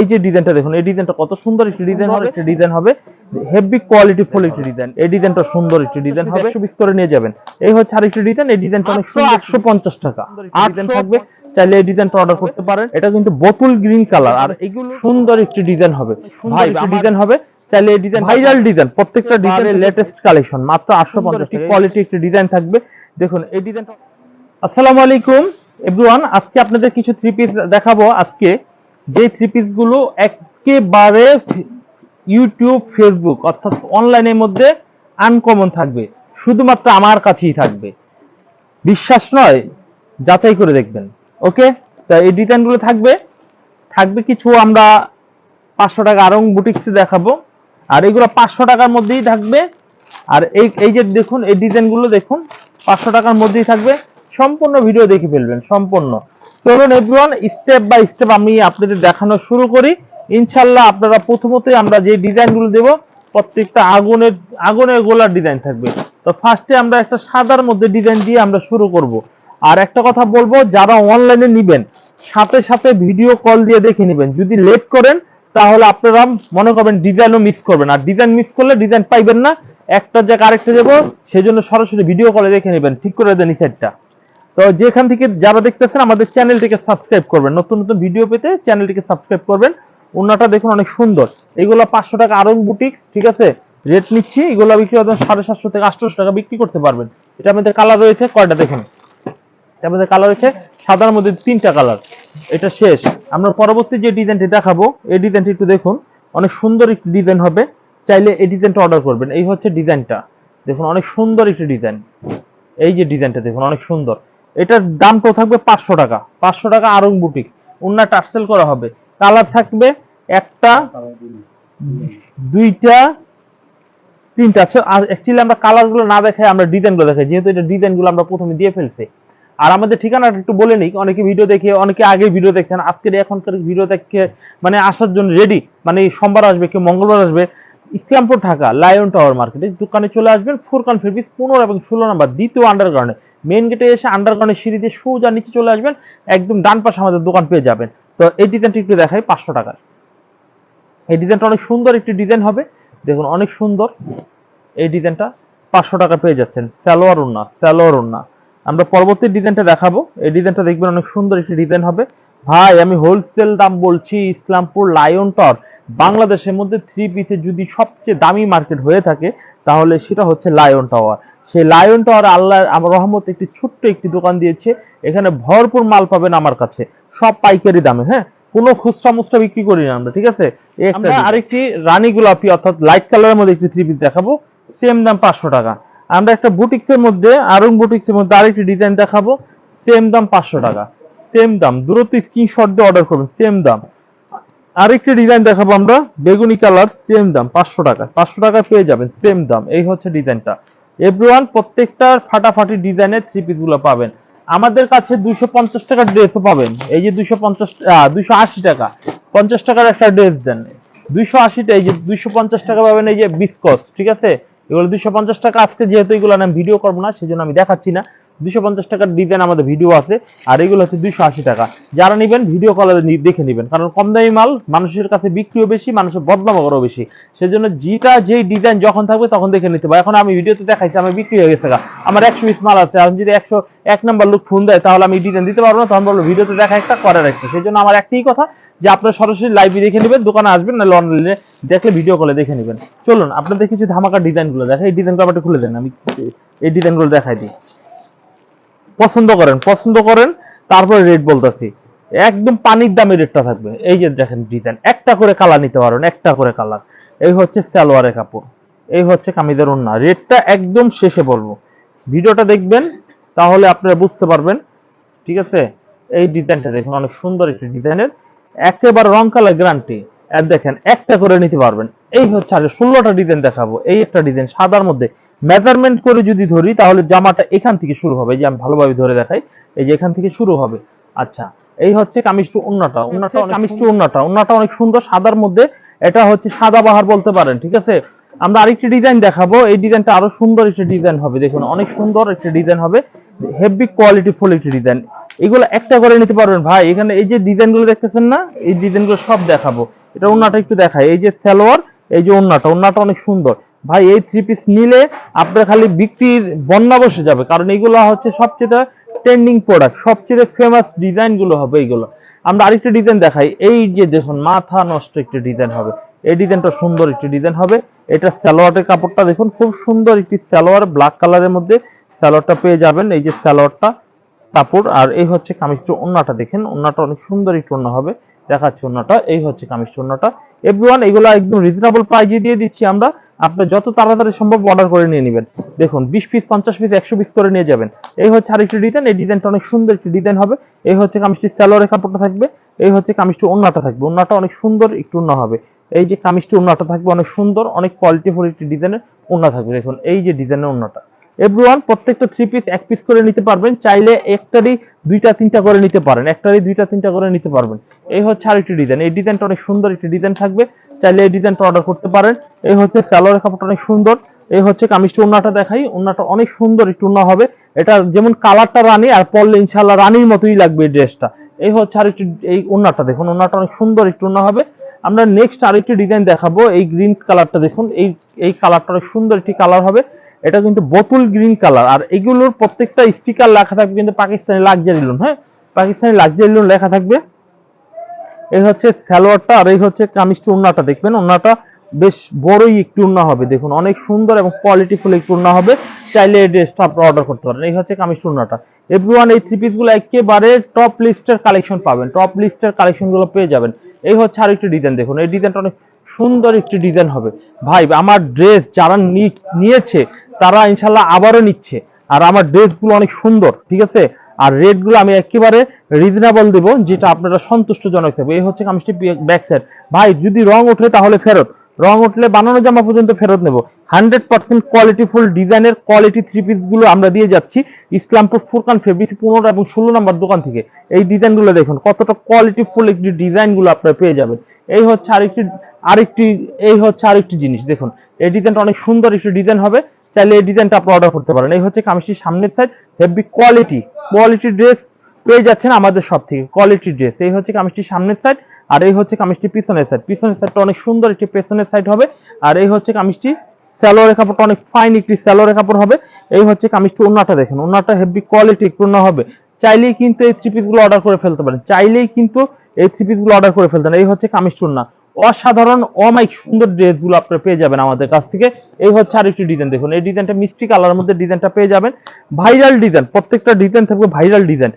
এই যে ডিজাইনটা দেখুন এই ডিজাইনটা কত সুন্দর একটি ডিজাইন হবে একটি ডিজাইন হবে হেভি কোয়ালিটি ফুল একটি ডিজাইন। এই ডিজাইনটা সুন্দর একটি ডিজাইন হবে। একশো পিস করে নিয়ে যাবেন। এই হচ্ছে আরেকটি ডিজাইন এই ডিজাইনটা অনেক সুন্দর একশো পঞ্চাশ টাকা। ডিজাইন থাকবে। চাইলে এই ডিজাইনটা অর্ডার করতে পারেন। এটা কিন্তু বোতল গ্রিন কালার আর এগুলো সুন্দর একটি ডিজাইন হবে। ভাই ডিজাইন হবে। চাইলে এই ডিজাইন ভাইরাল ডিজাইন প্রত্যেকটা ডিজাইনের লেটেস্ট কালেকশন মাত্র আটশো পঞ্চাশ কোয়ালিটি একটি ডিজাইন থাকবে। দেখুন এই ডিজাইনটা আসসালামু আলাইকুম এভরিওয়ান আজকে আপনাদের কিছু থ্রি পিস দেখাবো। আজকে যে থ্রি পিসগুলো একেবারে ইউটিউব ফেসবুক অর্থাৎ অনলাইনের মধ্যে আনকমন থাকবে, শুধুমাত্র আমার কাছেই থাকবে। বিশ্বাস নয়, যাচাই করে দেখবেন ওকে তা এই ডিজাইনগুলো থাকবে থাকবে কিছু আমরা পাঁচশো টাকা আরং বুটিক্সে দেখাবো, আর এগুলো পাঁচশো টাকার মধ্যেই থাকবে, আর এই এই যে দেখুন, এই ডিজাইনগুলো দেখুন, পাঁচশো টাকার মধ্যেই থাকবে, সম্পূর্ণ ভিডিও দেখে ফেলবেন, সম্পূর্ণ। চলুন এভরিওয়ান স্টেপ বাই স্টেপ আমি আপনাদের দেখানো শুরু করি। ইনশাল্লাহ আপনারা প্রথমতই আমরা যে ডিজাইনগুলো দেবো, প্রত্যেকটা আগুনের আগুনের গোলার ডিজাইন থাকবে। তো ফার্স্টে আমরা একটা সাদার মধ্যে ডিজাইন দিয়ে আমরা শুরু করব। আর একটা কথা বলব, যারা অনলাইনে নিবেন, সাথে সাথে ভিডিও কল দিয়ে দেখে নেবেন। যদি লেট করেন, তাহলে আপনারা মনে করবেন ডিজাইনও মিস করবেন। আর ডিজাইন মিস করলে ডিজাইন পাইবেন না। একটা জায়গা আরেকটা যাব সেই জন্য সরাসরি ভিডিও কলে দেখে নেবেন। ঠিক করে দেন সাইডটা তো যেখান থেকে যারা দেখতেছেন আমাদের চ্যানেলটিকে সাবস্ক্রাইব করবেন। নতুন নতুন ভিডিও পেতে চ্যানেলটিকে সাবস্ক্রাইব করবেন। ওনাটা দেখুন অনেক সুন্দর। এগুলো পাঁচশো টাকা আরং বুটিক্স ঠিক আছে? রেট নিচ্ছি। এগুলো বিক্রি করবেন সাড়ে সাতশো থেকে আটশো টাকা বিক্রি করতে পারবেন। এটা আমাদের কালার রয়েছে কয়টা দেখুন? এটা আমাদের কালার রয়েছে সাদার মধ্যে তিনটা কালার এটা শেষ। আমরা পরবর্তী যে ডিজাইনটি দেখাবো, এই ডিজাইনটি একটু দেখুন। অনেক সুন্দর একটি ডিজাইন হবে। চাইলে এই ডিজাইনটা অর্ডার করবেন। এই হচ্ছে ডিজাইনটা দেখুন, অনেক সুন্দর একটি ডিজাইন এই যে ডিজাইনটা দেখুন, অনেক সুন্দর। এটার দামটাও থাকবে পাঁচশো টাকা। পাঁচশো টাকা আরং বুটিক্স উন্না টার্সেল করা হবে। কালার থাকবে একটা, দুইটা, তিনটা। আচ্ছা অ্যাকচুয়ালি আমরা কালারগুলো না দেখাই, আমরা ডিজাইনগুলো দেখাই। যেহেতু এটা ডিজাইনগুলো আমরা প্রথমে দিয়ে ফেলছি। আর আমাদের ঠিকানাটা একটু বলে নিই। অনেকে ভিডিও দেখে অনেকে আগে ভিডিও দেখছেন। আজকের এখনকার ভিডিও দেখে মানে আসার জন্য রেডি মানে সোমবার আসবে কেউ মঙ্গলবার আসবে, ইসলামপুর ঢাকা লায়ন টাওয়ার মার্কেটে দোকানে চলে আসবেন ফুরকান ফেব্রিক্স পনেরো এবং ষোলো নাম্বার দ্বিতীয় আন্ডারগ্রাউন্ডে মেন গেটে এসে আন্ডারগ্রাউন্ডের সিঁড়ি দিয়ে সোজা নিচে চলে আসবেন, একদম ডান পাশে আমাদের দোকান পেয়ে যাবেন। তো এই ডিজাইনটি একটু দেখাই, পাঁচশো টাকার। এই ডিজাইনটা অনেক সুন্দর একটি ডিজাইন হবে। দেখুন, অনেক সুন্দর। এই ডিজাইনটা পাঁচশো টাকা পেয়ে যাচ্ছেন। স্যালোয়ার উন্না স্যালোয়ার উন্না আমরা পরবর্তী ডিজাইনটা দেখাবো। এই ডিজাইনটা দেখবেন অনেক সুন্দর একটি ডিজাইন হবে। ভাই, আমি হোলসেল দাম বলছি, ইসলামপুর লায়ন টর বাংলাদেশের মধ্যে থ্রি পিসের যদি সবচেয়ে দামি মার্কেট হয়ে থাকে তাহলে সেটা হচ্ছে লায়ন টাওয়ার সেই লায়ন টাওয়ার আল্লাহ আমার রহমত একটি ছোট্ট একটি দোকান দিয়েছে এখানে ভরপুর মাল পাবেন আমার কাছে সব পাইকারি দামে হ্যাঁ? কোনো খুচরা মুচরা বিক্রি করি না আমরা ঠিক আছে? আরেকটি রানী গোলাপি অর্থাৎ লাইট কালারের মধ্যে একটি থ্রি পিস দেখাবো সেম দাম পাঁচশো টাকা। আমরা একটা বুটিক্সের মধ্যে আরং বুটিক্সের মধ্যে আরেকটি ডিজাইন দেখাবো সেম দাম পাঁচশো টাকা সেম দাম। দ্রুত স্ক্রিনশট দিয়ে অর্ডার করবেন সেম দাম। আরেকটি ডিজাইন দেখাবো আমরা। বেগুনি কালার সেম দাম, পাঁচশো টাকা। পাঁচশো টাকা পেয়ে যাবেন সেম দাম। এই হচ্ছে ডিজাইনটা এভরিওয়ান প্রত্যেকটার ফাটাফাটি ডিজাইনের থ্রি পিসগুলো পাবেন। আমাদের কাছে দুইশো পঞ্চাশ টাকার ড্রেসও পাবেন। এই যে দুইশো পঞ্চাশ দুইশো আশি টাকা। পঞ্চাশ টাকার একটা ড্রেস দেন। দুইশো আশিটা এই যে দুইশো পঞ্চাশ টাকা পাবেন, এই যে বিস্কস ঠিক আছে? এগুলো দুইশো পঞ্চাশ টাকা। আজকে যেহেতু এগুলো আমি ভিডিও করব না সেই জন্য আমি দেখাচ্ছি না। দুইশো পঞ্চাশ টাকার ডিজাইন আমাদের ভিডিও আছে, আর এগুলো হচ্ছে দুইশো আশি টাকা। যারা নেবেন, ভিডিও কলে দেখে নেবেন। কারণ কম দামি মাল মানুষের কাছে বিক্রিও বেশি, মানুষের বদনামও বেশি। সেজন্য যেটা যেই ডিজাইন যখন থাকবে তখন দেখে নিতে পারবে এখন আমি ভিডিওতে দেখাইছি, আমার বিক্রি হয়ে গেছে। আমার একশো পিস মাল আছে আমি যদি একশো, এক নম্বর লোক ফোন দেয়, তাহলে আমি ডিজাইন দিতে পারব না, তখন বলব ভিডিওতে দেখা একটা করার একটা। সেই জন্য আমার একটাই কথা যে আপনার সরাসরি লাইভে দেখে নেবেন, দোকানে আসবেন না অনলাইনে দেখলে ভিডিও কলে দেখে নেবেন। চলুন আপনাদের কিছু ধামাকা ডিজাইনগুলো দেখা এই ডিজাইনগুলো আমাকে খুলে দেন, আমি এই ডিজাইনগুলো দেখাই দিই। পছন্দ করেন পছন্দ করেন, তারপরে রেট বলতেছি। একদম পানির দামে রেটটা থাকবে। এই যে দেখেন ডিজাইন একটা করে কালার নিতে পারেন একটা করে কালার এই হচ্ছে সালোয়ারের কাপড়, এই হচ্ছে কামিজের ওন্না রেটটা একদম শেষে বলব। ভিডিওটা দেখবেন, তাহলে আপনারা বুঝতে পারবেন, ঠিক আছে? এই ডিজাইনটা দেখুন, অনেক সুন্দর একটি ডিজাইনের একেবারে রং কালার গ্যারান্টি আর দেখেন, একটা করে নিতে পারবেন। এই হচ্ছে আর ষোলোটা ডিজাইন দেখাবো। এই একটা ডিজাইন সাদার মধ্যে মেজারমেন্ট করে যদি ধরি তাহলে জামাটা এখান থেকে শুরু হবে। যে আমি ভালোভাবে ধরে দেখাই এই যে এখান থেকে শুরু হবে। আচ্ছা এই হচ্ছে কামিজটু উন্নাটা। উন্নাটা কামিজটু উন্নাটা। উন্নাটা অনেক সুন্দর সাদার মধ্যে। এটা হচ্ছে সাদা বাহার বলতে পারেন ঠিক আছে? আমরা আরেকটি ডিজাইন দেখাবো। এই ডিজাইনটা আরও সুন্দর একটি ডিজাইন হবে। দেখুন অনেক সুন্দর একটি ডিজাইন হবে। হেভি কোয়ালিটি ফুল একটি ডিজাইন এগুলো একটা করে নিতে পারবেন ভাই। এখানে এই যে ডিজাইনগুলো দেখতেছেন না এই ডিজাইনগুলো সব দেখাবো। এটা ওন্নাটা একটু দেখাই। এই যে সালোয়ার এই যে ওন্নাটা ওন্নাটা অনেক সুন্দর। ভাই, এই থ্রি পিস নিলে আপনার খালি বিক্রির বন্যা বসে যাবে। কারণ এইগুলো হচ্ছে সবচেয়ে ট্রেন্ডিং প্রোডাক্ট সবচেয়ে ফেমাস ডিজাইনগুলো হবে এইগুলো আমরা আরেকটা ডিজাইন দেখাই। এই যে দেখুন, মাথা নষ্ট একটি ডিজাইন হবে। এই ডিজাইনটা সুন্দর একটি ডিজাইন হবে। এটা সালোয়ারের কাপড়টা দেখুন, খুব সুন্দর একটি সালোয়ার ব্ল্যাক কালারের মধ্যে সালোয়ারটা পেয়ে যাবেন। এই যে সালোয়ারটা, কাপড়, আর এই হচ্ছে কামিজটির ওন্নাটা দেখেন। ওন্নাটা অনেক সুন্দর একটু ওন্না হবে। দেখাচ্ছি ওন্নাটা। এই হচ্ছে কামিজটির ওন্নাটা। এভরিওয়ান এগুলো একদম রিজনেবল প্রাইজে দিয়ে দিচ্ছি আমরা। আপনি যত তাড়াতাড়ি সম্ভব অর্ডার করে নিয়ে নেবেন। দেখুন, বিশ পিস পঞ্চাশ পিস একশো পিস করে নিয়ে যাবেন। এই হচ্ছে আরেকটি ডিজাইন এই ডিজাইনটা অনেক সুন্দর একটি ডিজাইন হবে। এই হচ্ছে কামিজটি স্যালোয়ারের কাপড়টা থাকবে, এই হচ্ছে কামিজটি ওন্নাটা থাকবে। ওন্নাটা অনেক সুন্দর একটু ওন্না হবে। এই যে কামিজটি ওন্নাটা থাকবে অনেক সুন্দর, অনেক কোয়ালিটিফুল একটি ডিজাইনের ওন্না থাকবে। দেখুন, এই যে ডিজাইনের ওন্নাটা এভরিওয়ান প্রত্যেকটা থ্রি পিস এক পিস করে নিতে পারবেন। চাইলে একটারই দুইটা, তিনটা করে নিতে পারেন। একটারই দুইটা, তিনটা করে নিতে পারবেন। এই হচ্ছে আরেকটি ডিজাইন এই ডিজাইনটা অনেক সুন্দর একটি ডিজাইন থাকবে। চাইলে এই ডিজাইনটা অর্ডার করতে পারেন। এই হচ্ছে স্যালোয়ারের কাপড়টা অনেক সুন্দর। এই হচ্ছে কামিজটি ওন্নাটা দেখাই। ওন্নাটা অনেক সুন্দর একটু ওন্না হবে। এটা যেমন কালারটা রানী আর পরলে ইনশাল্লাহ রানীর মতোই লাগবে এই ড্রেসটা এই হচ্ছে আরেকটি এই ওন্নাটা দেখুন ওন্নাটা অনেক সুন্দর একটু ওন্না হবে। আমরা নেক্সট আরেকটি ডিজাইন দেখাবো, এই গ্রিন কালারটা দেখুন। এই এই কালারটা অনেক সুন্দর একটি কালার হবে। এটা কিন্তু বোতল গ্রিন কালার আর এগুলোর প্রত্যেকটা স্টিকার লেখা থাকবে কিন্তু পাকিস্তানি লাক্সারি লোন হ্যাঁ? পাকিস্তানি লাক্সারি লোন লেখা থাকবে। এই হচ্ছে সালোয়ারটা আর এই হচ্ছে কামিজটি ওন্নাটা। দেখবেন ওন্নাটা বেশ বড়ই একটু ওন্না হবে। দেখুন, অনেক সুন্দর এবং কোয়ালিটিফুল একটু ওন্না হবে। চাইলে এই ড্রেসটা আপনারা অর্ডার করতে পারেন। এই হচ্ছে কামিজটি ওন্নাটা। এভরিওয়ান এই থ্রি পিসগুলো একেবারে টপ লিস্টের কালেকশন পাবেন। টপ লিস্টের কালেকশনগুলো পেয়ে যাবেন। এই হচ্ছে আরেকটি ডিজাইন দেখুন, এই ডিজাইনটা অনেক সুন্দর একটি ডিজাইন হবে। ভাই, আমার ড্রেস যারা নিয়েছে, তারা ইনশাল্লাহ আবারও নিচ্ছে। আর আমার ড্রেসগুলো অনেক সুন্দর, ঠিক আছে? আর রেটগুলো আমি একেবারে রিজনেবল দেব, যেটা আপনারা সন্তুষ্টজনক থাকবে। এই হচ্ছে কামিজটি ব্যাক সাইড ভাই, যদি রং ওঠে তাহলে ফেরত। রং উঠলে বানানো জামা পর্যন্ত ফেরত নেব। হান্ড্রেড পার্সেন্ট কোয়ালিটিফুল ডিজাইনের কোয়ালিটি থ্রি পিসগুলো আমরা দিয়ে যাচ্ছি ইসলামপুর ফুরকান ফেব্রিক্স পনেরো এবং ষোলো নম্বর দোকান থেকে। এই ডিজাইনগুলো দেখুন, কতটা কোয়ালিটিফুল একটি ডিজাইনগুলো আপনারা পেয়ে যাবেন। এই হচ্ছে আরেকটি আরেকটি, এই হচ্ছে আরেকটি জিনিস, দেখুন। এই ডিজাইনটা অনেক সুন্দর একটি ডিজাইন হবে। চাইলে এই ডিজাইনটা আপনি অর্ডার করতে পারেন। এই হচ্ছে কামিজটির সামনের side heavy quality quality dress পেয়ে যাচ্ছেন আমাদের সব থেকে কোয়ালিটি ড্রেস এই হচ্ছে কামিজটির সামনের সাইড আর এই হচ্ছে কামিজটি পিছনের সাইড পিছনের সাইডটা অনেক সুন্দর একটি পেছনের সাইড হবে, আর এই হচ্ছে কামিজটি স্যালোয়ারের কাপড়টা অনেক ফাইন একটি স্যালোয়ারের কাপড় হবে। এই হচ্ছে কামিজটি ওন্নাটা দেখেন ওন্নাটা হেভি কোয়ালিটি ওন্না হবে। চাইলেই কিন্তু এই থ্রি পিসগুলো অর্ডার করে ফেলতে পারেন, চাইলেই কিন্তু এই থ্রি পিসগুলো অর্ডার করে ফেলতে পারেন। এই হচ্ছে কামিজটি ওন্না অসাধারণ অমাইক সুন্দর ড্রেসগুলো আপনারা পেয়ে যাবেন আমাদের কাছ থেকে। এই হচ্ছে আরেকটি ডিজাইন দেখুন। এই ডিজাইনটা মিষ্টি কালারের মধ্যে ডিজাইনটা পেয়ে যাবেন। ভাইরাল ডিজাইন প্রত্যেকটা ডিজাইন থাকবে ভাইরাল ডিজাইন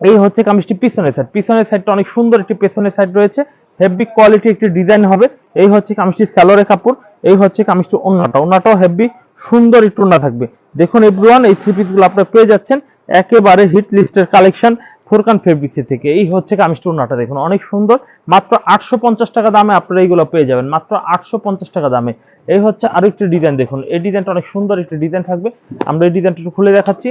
এই হচ্ছে কামিজটি পিছনের সাইড পিছনের সাইডটা অনেক সুন্দর একটি পেছনের সাইড রয়েছে। হেভি কোয়ালিটি একটি ডিজাইন হবে। এই হচ্ছে কামিজটি স্যালোরে কাপড়। এই হচ্ছে কামিজটি ওন্নাটা। ওন্নাটাও হেভি সুন্দর একটু ওন্না থাকবে। দেখুন এভরিওয়ান এই থ্রি পিসগুলো আপনারা পেয়ে যাচ্ছেন। একেবারে হিট লিস্টের কালেকশন ফোরকান ফেব্রিক্স থেকে। এই হচ্ছে কামিজটি ওন্নাটা দেখুন, অনেক সুন্দর। মাত্র আটশো পঞ্চাশ টাকা দামে আপনারা এইগুলো পেয়ে যাবেন। মাত্র আটশো পঞ্চাশ টাকা দামে। এই হচ্ছে আরেকটি ডিজাইন দেখুন। এই ডিজাইনটা অনেক সুন্দর একটি ডিজাইন থাকবে। আমরা এই ডিজাইনটা একটু খুলে দেখাচ্ছি।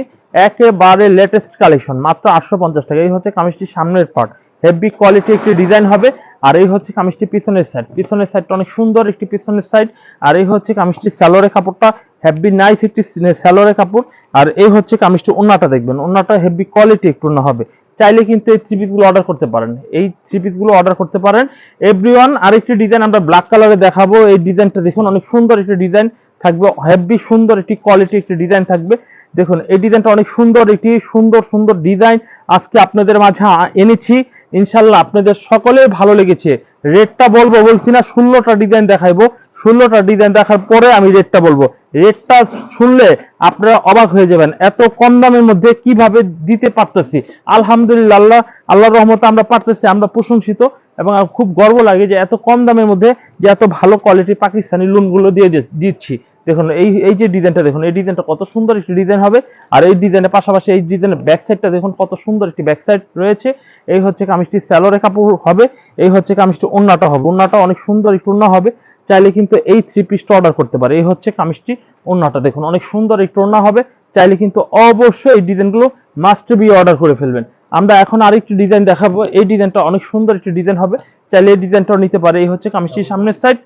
একেবারে লেটেস্ট কালেকশন মাত্র আটশো পঞ্চাশ টাকা। এই হচ্ছে কামিজটি সামনের পার্ট হেভি কোয়ালিটি একটি ডিজাইন হবে। আর এই হচ্ছে কামিজটি পিছনের সাইড পিছনের সাইডটা অনেক সুন্দর একটি পিছনের সাইড আর এই হচ্ছে কামিজটি স্যালোরে কাপড়টা। হেভি নাইস একটি স্যালোরে কাপড়। আর এই হচ্ছে কামিজটি ওন্নাটা দেখবেন। ওন্নাটা হেভি কোয়ালিটি একটু না হবে। চাইলে কিন্তু এই থ্রি পিসগুলো অর্ডার করতে পারেন। এই থ্রি পিসগুলো অর্ডার করতে পারেন। এভরিওয়ান আরেকটি ডিজাইন আমরা ব্ল্যাক কালারে দেখাবো। এই ডিজাইনটা দেখুন, অনেক সুন্দর একটি ডিজাইন থাকবে। হেভি সুন্দর একটি কোয়ালিটি একটি ডিজাইন থাকবে। দেখুন, এই ডিজাইনটা অনেক সুন্দর, একটি সুন্দর সুন্দর ডিজাইন আজকে আপনাদের মাঝে এনেছি। ইনশাল্লাহ আপনাদের সকলের ভালো লেগেছে। রেটটা বলব বলছি না, ষোলোটা ডিজাইন দেখাইবো। ষোলোটা ডিজাইন দেখার পরে আমি রেটটা বলব। রেটটা শুনলে আপনারা অবাক হয়ে যাবেন, এত কম দামের মধ্যে কীভাবে দিতে পারতেছি। আলহামদুলিল্লাহ, আল্লাহ, আল্লাহর রহমতে আমরা পারতেছি, আমরা প্রশংসিত এবং খুব গর্ব লাগে যে এত কম দামের মধ্যে যে এত ভালো কোয়ালিটি পাকিস্তানি লোনগুলো দিয়ে দিচ্ছি। দেখুন, এই এই যে ডিজাইনটা দেখুন, এই ডিজাইনটা কত সুন্দর একটি ডিজাইন হবে। আর এই ডিজাইনের পাশাপাশি এই ডিজাইনের ব্যাক সাইডটা দেখুন, কত সুন্দর একটি ব্যাক সাইড রয়েছে। এই হচ্ছে কামিজটি স্যালোরে কাপড় হবে, এই হচ্ছে কামিজটি ওন্নাটা হবে। ওন্নাটা অনেক সুন্দর একটু ওন্না হবে, চাইলে কিন্তু এই থ্রি পিসটা অর্ডার করতে পারে। এই হচ্ছে কামিজটি ওন্নাটা দেখুন, অনেক সুন্দর একটু ওন্না হবে, চাইলে কিন্তু অবশ্যই এই ডিজাইনগুলো মাস্ট বি অর্ডার করে ফেলবেন। আমরা এখন আরেকটি ডিজাইন দেখাবো। এই ডিজাইনটা অনেক সুন্দর একটি ডিজাইন হবে, চাইলে এই ডিজাইনটাও নিতে পারে। এই হচ্ছে কামিজটির সামনের সাইড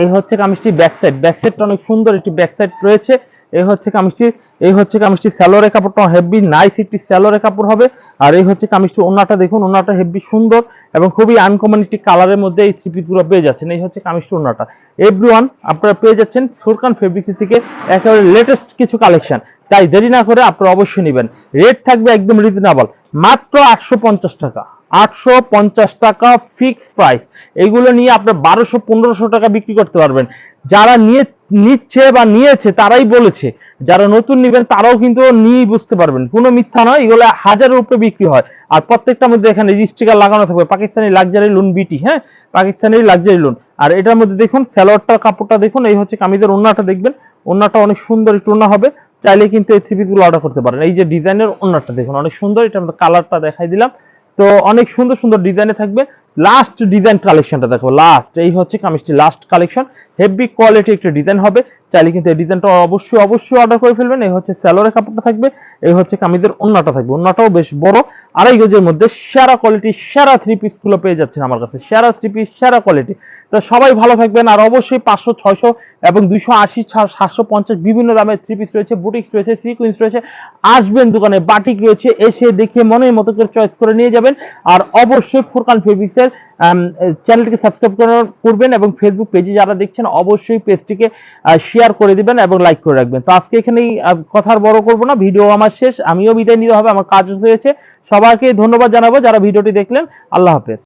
এই হচ্ছে কামিজটি ব্যাক সাইড ব্যাক সাইডটা অনেক সুন্দর, একটি ব্যাক সাইড রয়েছে। এই হচ্ছে কামিজটি, এই হচ্ছে কামিজটি স্যালোরে কাপড়টা হেভি নাইস একটি স্যালোরে কাপড় হবে। আর এই হচ্ছে কামিজটি ওনাটা দেখুন ওনাটা হেভি সুন্দর এবং খুবই আনকমন একটি কালারের মধ্যে এই থ্রি পিসগুলো পেয়ে যাচ্ছেন। এই হচ্ছে কামিজটি ওনাটা এভরিওয়ান আপনারা পেয়ে যাচ্ছেন ফুরকান ফেব্রিক্স থেকে একেবারে লেটেস্ট কিছু কালেকশন তাই দেরি না করে আপনারা অবশ্যই নেবেন। রেট থাকবে একদম রিজনেবল মাত্র আটশো পঞ্চাশ টাকা। আটশো পঞ্চাশ টাকা ফিক্স প্রাইস এইগুলো নিয়ে আপনার বারোশো, পনেরোশো টাকা বিক্রি করতে পারবেন। যারা নিয়ে, নিচ্ছে বা নিয়েছে তারাই বলেছে। যারা নতুন নেবেন তারাও কিন্তু নিয়েই বুঝতে পারবেন। কোনো মিথ্যা নয়, এগুলো হাজারের উপরে বিক্রি হয়। আর প্রত্যেকটার মধ্যে এখানে স্টিকার লাগানো থাকবে, পাকিস্তানি লাক্সারি লোন বিটি হ্যাঁ? পাকিস্তানি লাক্সারি লোন আর এটার মধ্যে দেখুন স্যালোয়ারটার কাপড়টা দেখুন, এই হচ্ছে কামিজের ওন্নাটা দেখবেন। ওন্নাটা অনেক সুন্দর, একটু ওন্না হবে। চাইলে কিন্তু এই থ্রি পিসগুলো অর্ডার করতে পারেন। এই যে ডিজাইনের ওন্নাটা দেখুন, অনেক সুন্দর। এটা কালারটা দেখাই দিলাম। তো অনেক সুন্দর সুন্দর ডিজাইনে থাকবে। লাস্ট ডিজাইন কালেকশনটা দেখো লাস্ট এই হচ্ছে কামিজটি লাস্ট কালেকশন হেভি কোয়ালিটি একটা ডিজাইন হবে। চাইলে কিন্তু এই ডিজাইনটা অবশ্যই অবশ্যই অর্ডার করে ফেলবেন। এই হচ্ছে স্যালোরের কাপড়টা থাকবে, এই হচ্ছে কামিজের ওন্নাটা থাকবে। ওন্নাটাও বেশ বড়। আড়াই গজের মধ্যে সেরা কোয়ালিটি সেরা থ্রি পিসগুলো পেয়ে যাচ্ছেন আমার কাছে। সেরা থ্রি পিস সেরা কোয়ালিটি তো সবাই ভালো থাকবেন, আর অবশ্যই পাঁচশো, ছয়শো এবং দুইশো আশি সাতশো পঞ্চাশ বিভিন্ন দামের থ্রি পিস রয়েছে বুটিক্স রয়েছে সিকুইন্স রয়েছে। আসবেন দোকানে বাটিক রয়েছে, এসে দেখে মনের মতো করে চয়েস করে নিয়ে যাবেন। আর অবশ্যই ফুরকান ফেব্রিক্সের চ্যানেলটিকে সাবস্ক্রাইব করবেন এবং ফেসবুক পেজে যারা দেখছেন, অবশ্যই পেজটিকে শেয়ার করে দিবেন এবং লাইক করে রাখবেন। তো আজকে এখানেই কথার কথা আর বড় করব না, ভিডিও আমার শেষ, আমিও বিদায় নিতে হবে, আমার কাজ হয়েছে। সবাইকে ধন্যবাদ জানাব যারা ভিডিওটি দেখলেন। আল্লাহ হাফেজ।